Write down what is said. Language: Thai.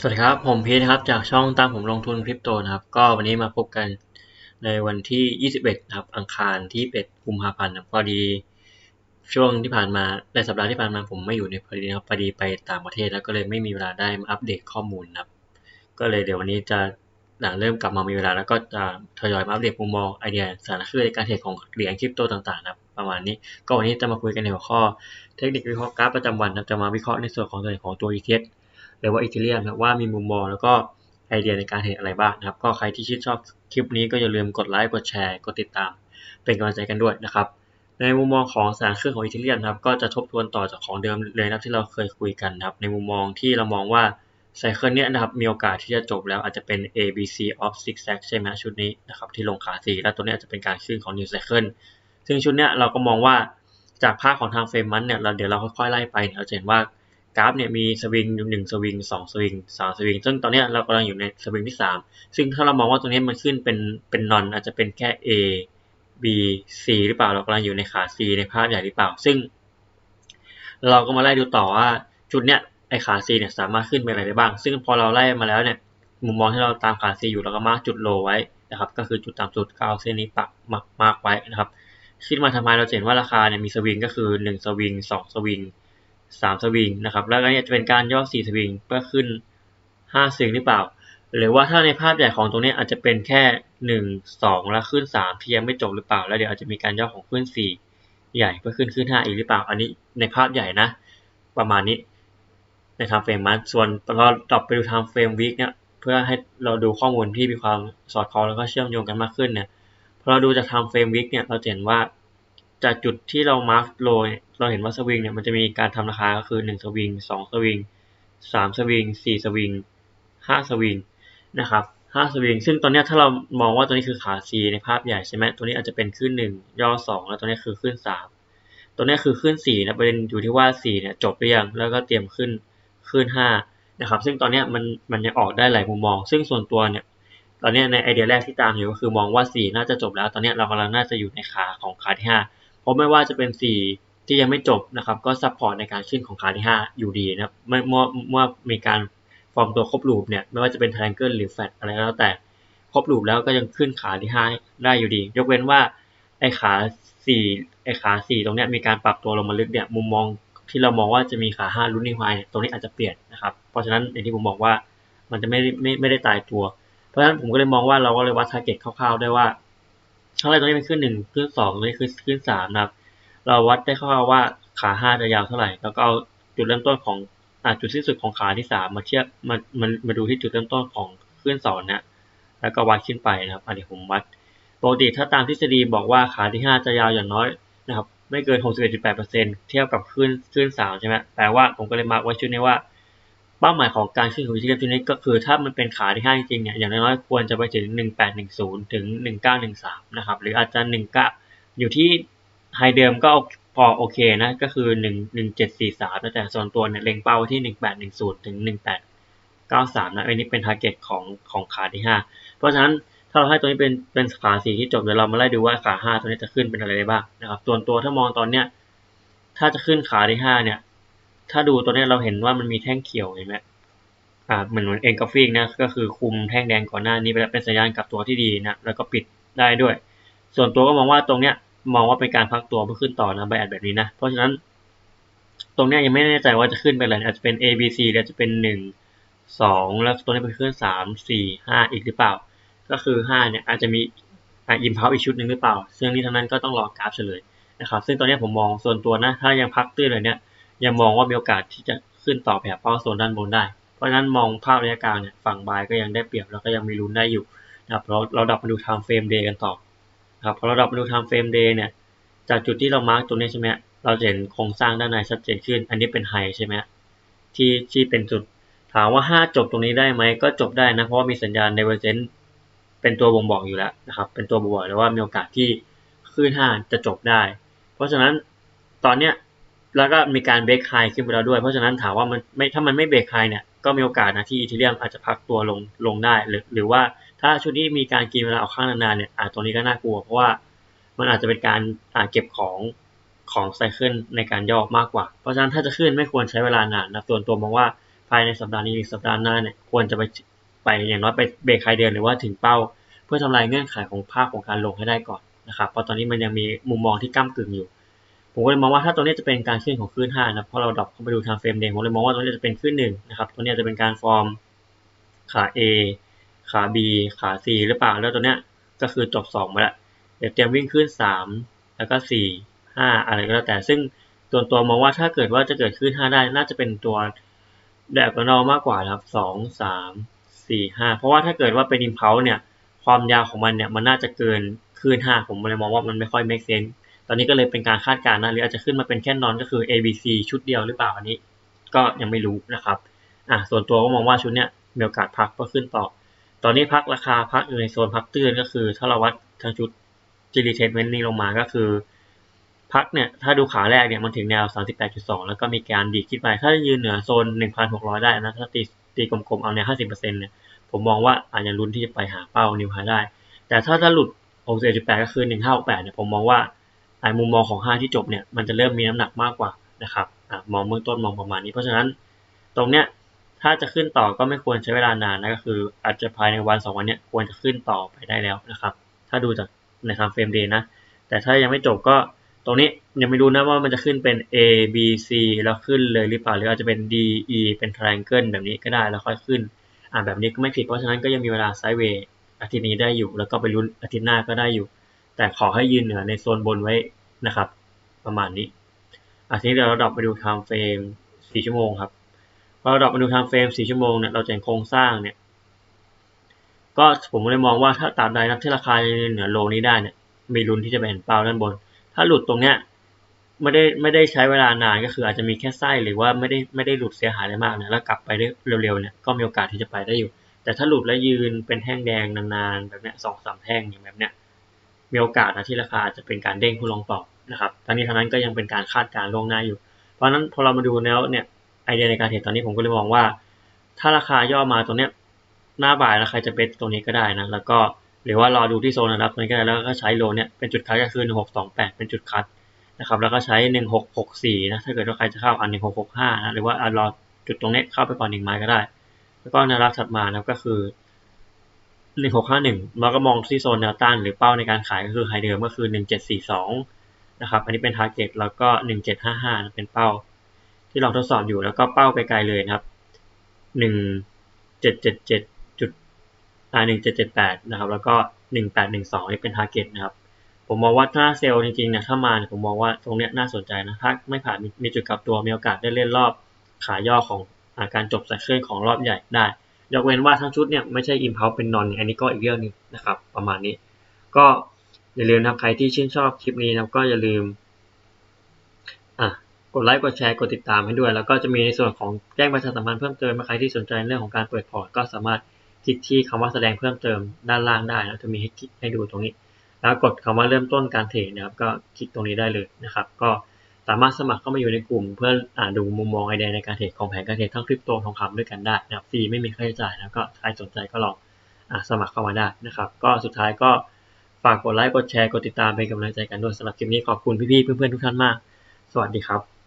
สวัสดีครับ ผมพีทครับ จากช่องตามผมลงทุนคริปโตนะครับ ก็วันนี้มาพบกันในวันที่ 21นะครับ อังคารที่1กุมภาพันธ์พอดี ช่วงที่ผ่านมาในสัปดาห์ที่ผ่านมาผมไม่อยู่ในพอดีนะครับพอดีไปต่างประเทศแล้วก็เลยไม่มีเวลาได้มาอัปเดตข้อมูลนะครับ ก็เลยเดี๋ยววันนี้จะหลังเริ่มกลับมามีเวลา แล้วก็จะทยอยมาอัปเดตมุมมองไอเดียสารคดีในการเทรดของเหรียญคริปโตต่างๆนะครับประมาณนี้ก็วันนี้จะมาคุยกันในหัวข้อเทคนิควิเคราะห์กราฟประจำวันจะมาวิเคราะห์ในส่วนของตัวของตัว ETH หรือว่าอีเทเรียมนะว่ามีมุมมองแล้วก็ไอเดียในการเห็นอะไรบ้างนะครับ ก็ใครที่ชื่นชอบคลิปนี้ก็อย่าลืมกดไลค์กดแชร์กดติดตาม เป็นกำลังใจกันด้วยนะครับ ในมุมมองของสารเครื่องของอีเทเรียมนะครับก็จะทบทวนต่อจากของเดิมเลยนะที่เราเคยคุยกันนะครับ ในมุมมองที่เรามองว่าไซเคิลเนี้ยนะครับมีโอกาสที่จะจบแล้วอาจจะเป็น A B C of zigzag ใช่ไหมชุดนี้นะครับที่ลงขาสีแล้วตัวนี้อาจจะเป็นการขึ้นของ New Cycle ซึ่งชุดเนี้ยเราก็มองว่าจากภาพของทางเฟรมมันเนี่ยเราเดี๋ยวเราค่อยๆไล่ไปเราจะเห็นว่า กราฟเนี่ยมีสวิงหนึ่งสวิงสองสวิงสามสวิงซึ่งตอนนี้เรากำลังอยู่ในสวิงที่สามซึ่งถ้าเรามองว่าตรงนี้มันขึ้นเป็นเป็นนอนอาจจะเป็นแค่ A B C หรือเปล่าเรากำลังอยู่ในขา C ในภาพใหญ่หรือเปล่า ซึ่ง เราก็มาไล่ดูต่อว่าจุดเนี้ยไอขา C เนี่ยสามารถขึ้นไปอะไรได้บ้าง ซึ่งพอเราไล่มาแล้วเนี่ยมุมมองที่เราตามขา C อยู่เราก็มาร์กจุดโลไว้นะครับ ก็คือจุดต่ำสุดก็เอาเส้นนี้ปักมาร์กไว้นะครับขึ้นมาทำไมเราเห็นว่าราคาเนี่ยมีสวิงก็คือ1สวิง2สวิง สามสวิงนะครับ แล้วก็เนี่ยจะเป็นการย่อสี่สวิงเพื่อขึ้นห้าสวิงหรือเปล่า หรือว่าถ้าในภาพใหญ่ของตรงนี้อาจจะเป็นแค่หนึ่งสองแล้วขึ้นสามที่ยังไม่จบหรือเปล่า แล้วเดี๋ยวอาจจะมีการย่อของขึ้นสี่ใหญ่เพื่อขึ้นขึ้นห้าอีกหรือเปล่า อันนี้ในภาพใหญ่นะ ประมาณนี้ในทางเฟรมมันส่วนเราตอบไปดูทางเฟรมวิกเนี่ยเพื่อให้เราดูข้อมูลที่มีความสอดคล้องแล้วก็เชื่อมโยงกันมากขึ้นเนี่ยพอเราดูจากทางเฟรมวิกเนี่ยเราเห็นว่าจากจุดที่เรามาร์กโลเเราเห็นว่าสวิงเนี่ยมันจะมีการทำราคาก็คือ1สวิง2สวิง3สวิง4สวิง5สวิงนะครับ5สวิงซึ่งตอนนี้ถ้าเรามองว่าตัวนี้คือขา C ในภาพใหญ่ใช่ไหมตัวนี้อาจจะเป็นขึ้น 1 ย่อ 2 แล้วตัวนี้คือขึ้น 3 ตัวนี้คือขึ้น4นะประเด็นอยู่ที่ว่า4เนี่ยจบหรือยังแล้วก็เตรียมขึ้นขึ้น5นะครับซึ่งตอนนี้มันมันยังออกได้หลายมุมมอง ซึ่งส่วนตัวเนี่ยตอนนี้ในไอเดียแรกที่ตามอยู่ก็คือมองว่า 4 น่าจะจบแล้ว ตอนนี้เรากำลังน่าจะอยู่ในขาของขาที่5ราะไม่ว่าจะเป็นสี่ ที่ยังไม่จบนะครับ ก็ซัพพอร์ตในการขึ้นของขาที่ 5 อยู่ดีนะครับเมื่อเมื่อมีการฟอร์มตัวครบลูปเนี่ยไม่ว่าจะเป็นท r งเกิลหรือแฟตอะไรก็แล้วแต่ครบลูปแล้วก็ยังขึ้นขาที่ 5 ได้อยู่ดี ยกเว้นว่าไอ้ขา4ไอ้ขา4ตรงนี้มีการปรับตัวลงมาลึกเนี่ยมุมมองที่เรามองว่าจะมีขา5รุ่นนิวไฮตรงนี้อาจจะเปลี่ยนนะครับเพราะฉะนั้นอย่างที่ผมบอกว่ามันจะไม่ไม่ไม่ได้ตายตัว เพราะฉะนั้นผมก็เลยมองว่าเราก็เลยวัดทาร์เก็ตคร่าวๆได้ว่าถ้าไรตรงนี้เป็นขึ้นหนึ่งขึ้นสองตรงนี้คือขึ้นสามนะครับ เราวัดได้คร่าวๆว่าขาห้าจะยาวเท่าไหร่ แล้วก็เอาจุดเริ่มต้นของอ่าจุดสิ้นสุดของขาที่สามมาเทียบมามันมาดูที่จุดเริ่มต้นของคลื่นสอนนะแล้วก็วัดขึ้นไปนะครับ อันนี้ผมวัดปกติถ้าตามทฤษฎีบอกว่าขาที่ห้าจะยาวอย่างน้อยนะครับ ไม่เกิน 61.8%เทียบกับคลื่นคลื่นสามใช่ไหมแปลว่าผมก็เลยมาไว้ชุดนี้ว่า เป้าหมายของการขึ้นของวิธีการชุดนี้ก็คือ ถ้ามันเป็นขาที่ห้าจริงๆเนี่ยอย่างน้อยๆควรจะไปถึง 1810 ถึง 1913 นะครับ หรืออาจจะ19อยู่ที่ ไฮเดิมก็พอโอเคนะ ก็คือหนึ่งหนึ่งเจ็ดสี่สามแต่ส่วนตัวเนี่ยเล็งเป้าที่หนึ่งแปดหนึ่งศูนย์ถึงหนึ่งแปดเก้าสามนะ อันนี้เป็นทาร์เก็ตของของขาที่ห้าเพราะฉะนั้นถ้าเราให้ตัวนี้เป็นเป็นขาสี่ที่จบเดี๋ยวเรามาไล่ดูว่าขาห้าตัวนี้จะขึ้นเป็นอะไรได้บ้างนะครับส่วนตัวถ้ามองตอนเนี้ยถ้าจะขึ้นขาที่ห้าเนี่ย ถ้าดูตัวนี้เราเห็นว่ามันมีแท่งเขียวเห็นไหมอ่าเหมือนเหมือนเอ็นกราฟิกนะก็คือคุมแท่งแดงก่อนหน้านี้ไปแล้วเป็นสัญญาณกับตัวที่ดีนะแล้วก็ปิดได้ด้วย ส่วนตัวก็มองว่าตรงเนี้ย มองว่าเป็นการพักตัวเพื่อขึ้นต่อนะใบแอดแบบนี้นะ เพราะฉะนั้น ตรงนี้ยังไม่แน่ใจว่าจะขึ้นไปอะไรอาจจะเป็น A B C หรือจะเป็นหนึ่งสองแล้วตัวนี้เป็นขึ้นสามสี่ห้าอีกหรือเปล่า ก็คือห้าเนี่ยอาจจะมีอินพาวอีกชุดหนึ่งหรือเปล่า ซึ่งนี้ทั้งนั้นก็ต้องรอกราฟเฉลยนะครับซึ่งตอนนี้ผมมองส่วนตัวนะ ถ้ายังพักตื้นเลยเนี่ยยังมองว่ามีโอกาสที่จะขึ้นต่อไปหาเป้าโซนด้านบนได้ เพราะฉะนั้นมองภาพระยะกลางเนี่ยฝั่งบายก็ยังได้เปรียบแล้วก็ยังมีลุ้นได้อยู่นะครับเราเราดับมาดู time frame day กันต่อ ครับพอเราดับมาดู time frame day เนี่ยจากจุดที่เรามาร์กตรงนี้ใช่ไหมเราจะเห็นโครงสร้างด้านในชัดเจนขึ้น อันนี้เป็นไฮใช่ไหมที่ที่เป็นจุดถามว่า 5 จบตรงนี้ได้ไหมก็จบได้นะ เพราะว่ามีสัญญาณ divergence เป็นตัวบ่งบอกอยู่แล้วนะครับ เป็นตัวบ่งบอกเลยว่ามีโอกาสที่ขึ้น5จะจบได้ เพราะฉะนั้นตอนเนี้ยแล้วก็มีการเบรกไฮขึ้นไปแล้วด้วย เพราะฉะนั้นถามว่ามันไม่ถ้ามันไม่เบรกไฮเนี่ยก็มีโอกาสนะที่อีเทเรียมอาจจะพักตัวลงลงได้หรือหรือว่า ถ้าชุดนี้มีการกินเวลาออกข้างนานๆเนี่ยอาตรงนี้ก็น่ากลัว เพราะว่ามันอาจจะเป็นการเก็บของของไซเคิลในการย่อมากกว่า เพราะฉะนั้นถ้าจะขึ้นไม่ควรใช้เวลานานนะส่วนตัวมองว่าภายในสัปดาห์นี้หรือสัปดาห์หน้าเนี่ยควรจะไปไปอย่างน้อยไปเบรกใครเดือนหรือว่าถึงเป้า เพื่อทำลายเงื่อนไขของภาพของการลงให้ได้ก่อนนะครับเพราะตอนนี้มันยังมีมุมมองที่ก้ากึ่งอยู่ ผมก็เลยมองว่าถ้าตัวนี้จะเป็นการขึ้นของคลื่น5นะเพราะเราดรอปเข้าไปดูทางเฟรมเดย์ผมเลยมองว่าตัวนี้จะเป็นคลื่นหนึ่งนะครับตัวนี้จะเป็นการฟอร์มขา A ขา B ขา C หรือเปล่าแล้วตัวเนี้ยก็คือจบ2มาแล้วเดี๋ยวเตรียมวิ่งขึ้น 3 แล้วก็ 4 5 อะไรก็แล้วแต่ซึ่งตัวตัวมองว่าถ้าเกิดว่าจะเกิดขึ้น 5 ได้น่าจะเป็นตัวแบบนอมากกว่าครับ 2 3 4 5 เพราะว่าถ้าเกิดว่าเป็นอิมเพลเนี่ยความยาวของมันเนี่ยมันน่าจะเกินขึ้น 5 ผมเลยมองว่ามันไม่ค่อย make sense ตอนนี้ก็เลยเป็นการคาดการณ์นะหรืออาจจะขึ้นมาเป็นแค่นอนก็คือ A B C ชุดเดียวหรือเปล่าอันนี้ ก็ยังไม่รู้นะครับอะส่วนตัวก็มองว่าชุดเนี้ยมีโอกาสพักก็ขึ้นต่อ ตอนนี้พักราคาพักอยู่ในโซนพักตื้นก็คือ ถ้าเราวัดทางชุด g r e t r a c e m e n t นี่ลงมาก็คือ พักเนี่ยถ้าดูขาแรกเนี่ยมันถึงแนว 38.2 แล้วก็มีการดีขึ้นไป ถ้ายืนเหนือโซน 1,600 ได้นะถ้าตีตีกลมๆเอาเนี่ย50%เนี่ยผมมองว่าอาจจะลุ้นที่จะไปหาเป้านิวไฮได้ แต่ถ้าจะหลุด61.8 ก็คือ 1568 เนี่ยผมมองว่าไอ้มุมมองของ 5 ที่จบเนี่ยมันจะเริ่มมีน้ำหนักมากกว่านะครับอมองเบื้องต้นมองประมาณนี้เพราะฉะนั้นตรงเนี้ย ถ้าจะขึ้นต่อก็ไม่ควรใช้เวลานานนะก็คืออาจจะภายในวันสองวันเนี้ยควรจะขึ้นต่อไปได้แล้วนะครับ ถ้าดูจากในทางเฟรมเดย์นะ แต่ถ้ายังไม่จบก็ตรงนี้ยังไม่รู้นะว่ามันจะขึ้นเป็น A B C แล้วขึ้นเลยหรือเปล่าหรืออาจจะเป็น D E เป็น triangle แบบนี้ก็ได้แล้วค่อยขึ้น อ่าแบบนี้ก็ไม่ผิดเพราะฉะนั้นก็ยังมีเวลาไซด์เวย์อาทิตย์นี้ได้อยู่ แล้วก็ไปลุ้นอาทิตย์หน้าก็ได้อยู่ แต่ขอให้ยืนเหนือในโซนบนไว้นะครับ ประมาณนี้อาทีนี้เดี๋ยวเราดรอปไปดู time frame 4ชั่วโมงครับ อเราดรอปไปดู time frame 4ชั่วโมงเนี่ยเราจะเห็นโครงสร้างเนี่ยก็ผมเลยมองว่าถ้าตามใดนับที่ราคาเหนือโลนี้ได้เนี่ยมีลุ้นที่จะไปเห็นเป้าด้านบน ถ้าหลุดตรงเนี้ยไม่ได้ไม่ได้ใช้เวลานานก็คืออาจจะมีแค่ไส้หรือว่าไม่ได้ไม่ได้หลุดเสียหายอะไรมากนะแล้วกลับไปได้เร็วๆเนี่ยก็มีโอกาสที่จะไปได้อยู่ แต่ถ้าหลุดแล้วยืนเป็นแท่งแดงนานๆแบบเนี้ยสองสามแท่งอย่างแบบเนี้ยมีโอกาสนะที่ราคาจะเป็นการเด้งผู้ลงต่อนะครับทั้งนี้ทั้งนั้นก็ยังเป็นการคาดการณ์ล่วงหน้าอยู่ เพราะนั้นพอเรามาดูแล้วเนี่ย ไอเดียในการเทรดตอนนี้ผมก็เลยมองว่า ถ้าราคาย่อมาตรงเนี้ยหน้าบ่ายแล้วใครจะเป็นตรงนี้ก็ได้นะ แล้วก็หรือว่ารอดูที่โซนนะครับตรงนี้ก็ได้แล้วก็ใช้โลเนี่ยเป็นจุดคัดก็คือ 1628 เป็นจุดคัดนะครับแล้วก็ใช้ 1664 นะถ้าเกิดว่าใครจะเข้าอัน 1665 นะหรือว่ารอจุดตรงนี้เข้าไปก่อนหนึ่งไม้ก็ได้ แล้วก็แนวรับถัดมานะก็คือ 1651แล้วก็มองที่โซนแนวต้านหรือเป้าในการขายก็คือไฮเดิมก็คือ 1742 นะครับอันนี้เป็นทาร์เก็ตแล้วก็ 1755 เป็นเป้า ที่เราทดสอบอยู่แล้วก็เป้าไปไกลเลยนะครับ 1777จุดอ่า1778 นะครับ แล้วก็ 1812 นี่เป็นทาร์เก็ตนะครับ ผมมองว่าถ้าเซลล์จริงๆเนี่ยถ้ามาเนี่ยผมมองว่าตรงเนี้ยน่าสนใจนะ ถ้าไม่ผ่านมีจุดกลับตัวมีโอกาสได้เล่นรอบขาย่อของอาการจบสายเคลื่อนของรอบใหญ่ได้ ยกเว้นว่าทั้งชุดเนี่ยไม่ใช่อิมพ l ลเป็นนอนอันนี้ก็อีกเรื่องนึงนะครับ ประมาณนี้ ก็อย่าลืมนะใครที่ชื่นชอบคลิปนี้นะก็อย่าลืมอะ กดไลค์กดแชร์กดติดตามให้ด้วย แล้วก็จะมีในส่วนของแจ้งประชาสัมพันธ์เพิ่มเติมใครที่สนใจเรื่องของการเปิดพอร์ตก็สามารถคลิกที่คำว่าแสดงเพิ่มเติมด้านล่างได้นะจะมีให้คลิกให้ดูตรงนี้ แล้วกดคำว่าเริ่มต้นการเทรดนะครับก็คลิกตรงนี้ได้เลยนะครับ ก็สามารถสมัครเข้ามาอยู่ในกลุ่ม เพื่ออ่านดูมุมมองไอเดียในการเทรดของแผนการเทรดทั้งคริปโตทองคำด้วยกันได้นะครับฟรีไม่มีค่าใช้จ่ายแล้วก็ใครสนใจก็ลองอสมัครเข้ามาได้นะครับ ก็สุดท้ายก็ฝากกดไลค์กดแชร์กดติดตามเป็นกำลังใจกันด้วยสำหรับคลิปนี้ขอบคุณพี่ๆเพื่อนๆทุกท่านมาก สวัสดีครับ